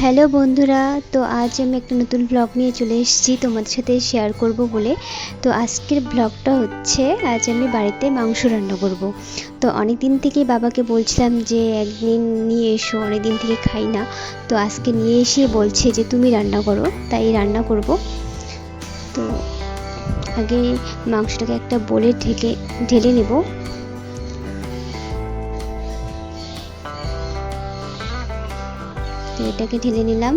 Hello বন্ধুরা, তো আজ আমি একটা নতুন ব্লগ নিয়ে চলে এসেছি তোমাদের সাথে শেয়ার করব বলে। তো আজকের ব্লগটা হচ্ছে, আজ আমি বাড়িতে মাংস রান্না করব। তো অনেক দিন থেকেই বাবাকে বলছিলাম যে, একদিন নিয়ে এসো অনেক দিন থেকে খাই না। তো আজকে নিয়ে এসে বলছে যে, তুমি রান্না করো। তাই রান্না করব। তো আগে মাংসটাকে একটা বলে ঢেকে, ঢেলে নেব। তো এটাকে ঢেলে নিলাম।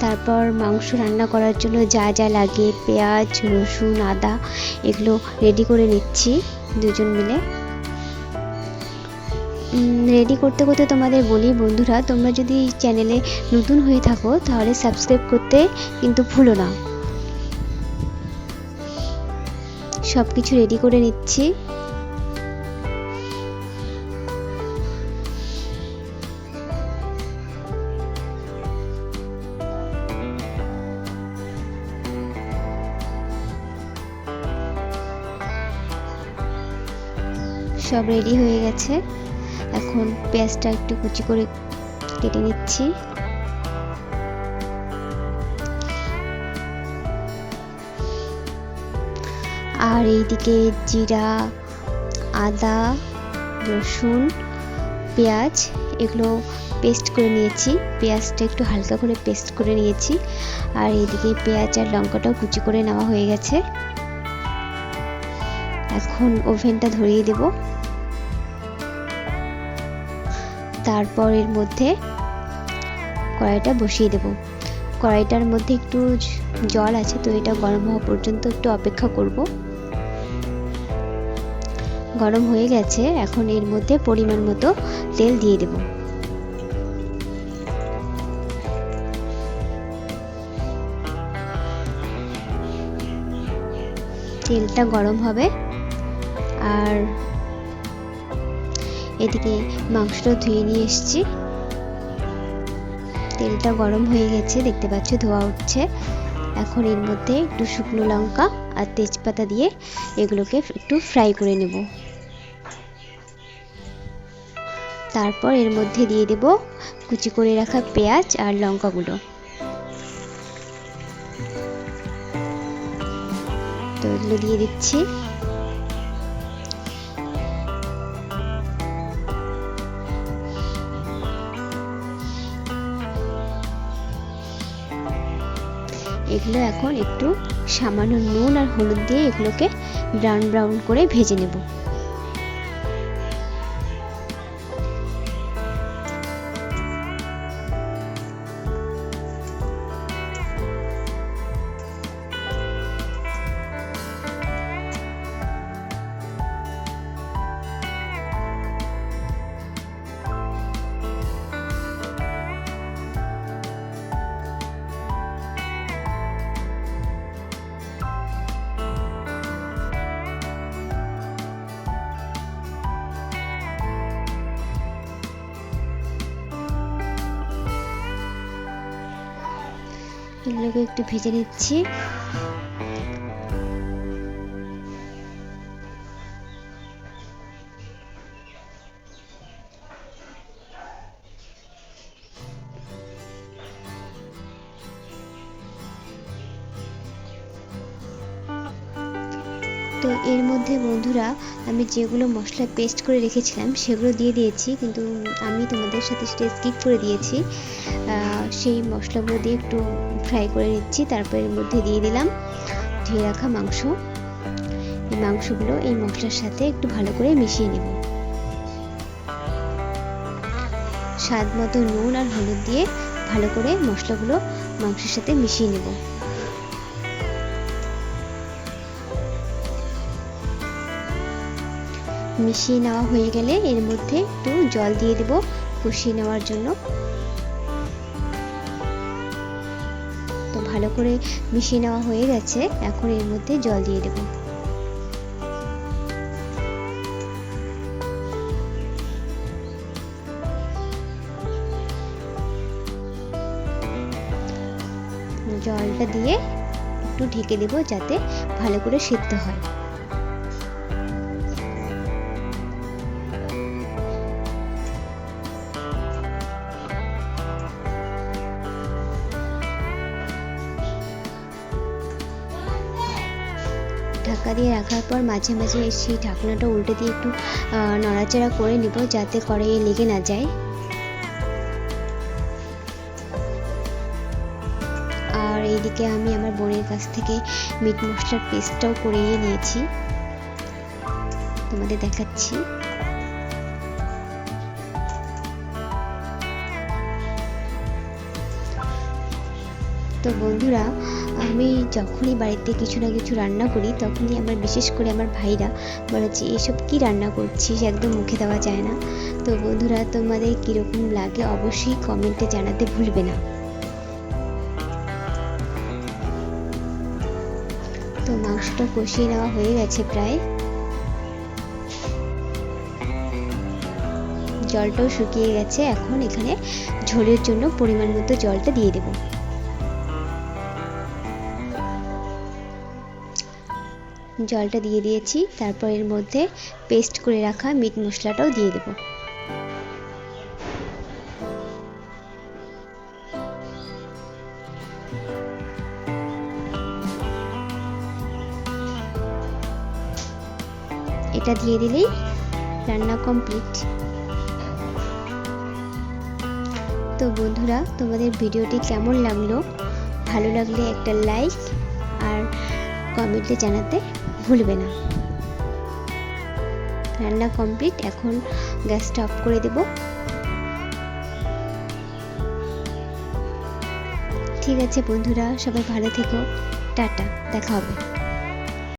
তারপর মাংস রান্না করার জন্য যা যা লাগে, পেঁয়াজ, রসুন, আদা, এগুলো রেডি করে নিচ্ছি দুজন মিলে। রেডি করতে করতে তোমাদের বলি, বন্ধুরা, তোমরা যদি চ্যানেলে নতুন হয়ে থাকো, তাহলে সাবস্ক্রাইব করতে কিন্তু ভুলো না। সব কিছু রেডি করে নিচ্ছি। সব রেডি হয়ে গেছে। এখন পেঁয়াজটা একটু কুচি করে কেটে নিচ্ছি। আর এইদিকে জিরা, আদা, রসুন, পেঁয়াজ, এগুলো পেস্ট করে নিয়েছি। পেঁয়াজটা একটু হালকা করে পেস্ট করে নিয়েছি। আর এইদিকে পেঁয়াজ আর লঙ্কাটাও কুচি করে নেওয়া হয়ে গেছে। এখন ওভেনটা ধরিয়ে দেব। তারপর এর মধ্যে কড়াইটা বসিয়ে দেব। কড়াইটার মধ্যে একটু জল আছে, তো এটা গরম হওয়া পর্যন্ত একটু অপেক্ষা করব। গরম হয়ে গেছে, এখন এর মধ্যে পরিমাণ মতো তেল দিয়ে দেব। তেলটা গরম হবে, আর এদিকে মাংসটা ধুয়ে নিয়ে এসেছি। তেলটা গরম হয়ে গেছে, দেখতে পাচ্ছ ধোয়া উঠছে। এখন এর মধ্যে একটু শুকনো লঙ্কা আর তেজপাতা দিয়ে এগুলোকে একটু ফ্রাই করে নেব। তারপর এর মধ্যে দিয়ে দেব কুচি করে রাখা পেঁয়াজ আর লঙ্কাগুলো। তো এগুলো দিয়ে দিচ্ছি। এগুলো এখন একটু সামান্য নুন আর হলুদ দিয়ে এগুলোকে ব্রাউন ব্রাউন করে ভেজে নেব। এগুলোকে একটু ভেজে নিচ্ছি। তো এর মধ্যে বন্ধুরা, আমি যেগুলো মশলা পেস্ট করে রেখেছিলাম, সেগুলো দিয়ে দিয়েছি, কিন্তু আমি তোমাদের সাথে সেটা স্কিপ করে দিয়েছি। সেই মশলাগুলো দিয়ে একটু ফ্রাই করে নিচ্ছি, তারপর এর মধ্যে দিয়ে দিলাম ধুয়ে রাখা মাংস। এই মাংসগুলো এই মশলার সাথে একটু ভালো করে মিশিয়ে নেব। স্বাদ মতো নুন আর হলুদ দিয়ে ভালো করে মশলাগুলো মাংসের সাথে মিশিয়ে নেব। মিশিয়ে নেওয়া হয়ে গেলে এর মধ্যে একটু জল দিয়ে দেব কষিয়ে নেওয়ার জন্য। তো ভালো করে মিশিয়ে নেওয়া হয়ে গেছে, এখন এর মধ্যে জল দিয়ে দেব। জলটা দিয়ে একটু ঢেকে দেব যাতে ভালো করে সিদ্ধ হয়। ঢাকা দিয়ে রাখার পর মাঝে মাঝে সেই ঢাকনাটা উল্টে দিয়ে একটু নড়াচড়া করে নিব যাতে কড়াইয়ে লেগে না যায়। আর এইদিকে আমি আমার বোনের কাছ থেকে মিট মশলার পেস্টটাও করিয়ে নিয়েছি। তোমাদের দেখাচ্ছি। তো বন্ধুরা, আমি যখনই বাড়িতে কিছু না কিছু রান্না করি, তখনই আমার বিশেষ করে আমার ভাইরা বলে যে, এসব কি রান্না করছিস? একদম মুখে দেওয়া যায় না। তো বন্ধুরা, তোমাদের কীরকম লাগে অবশ্যই কমেন্টে জানাতে ভুলবে না। তো মাংসটা কষিয়ে নেওয়া হয়ে গেছে প্রায়। জলটাও শুকিয়ে গেছে। এখন এখানে ঝোলের জন্য পরিমাণ মতো জলটা দিয়ে দেবো। জলটা দিয়ে দিয়েছি, তারপর এর মধ্যে পেস্ট করে রাখা মিট মশলাটাও দিয়ে দেবো। এটা দিয়ে দিলেই রান্না কমপ্লিট তো বন্ধুরা, তোমাদের ভিডিওটি কেমন লাগল? ভালো লাগলে একটা লাইক আর কমেন্টে জানাতে ভুলবে না। রান্না কমপ্লিট এখন গ্যাসটা অফ করে দেব। ঠিক আছে বন্ধুরা, সবাই ভালো থেকো। টাটা, দেখা হবে।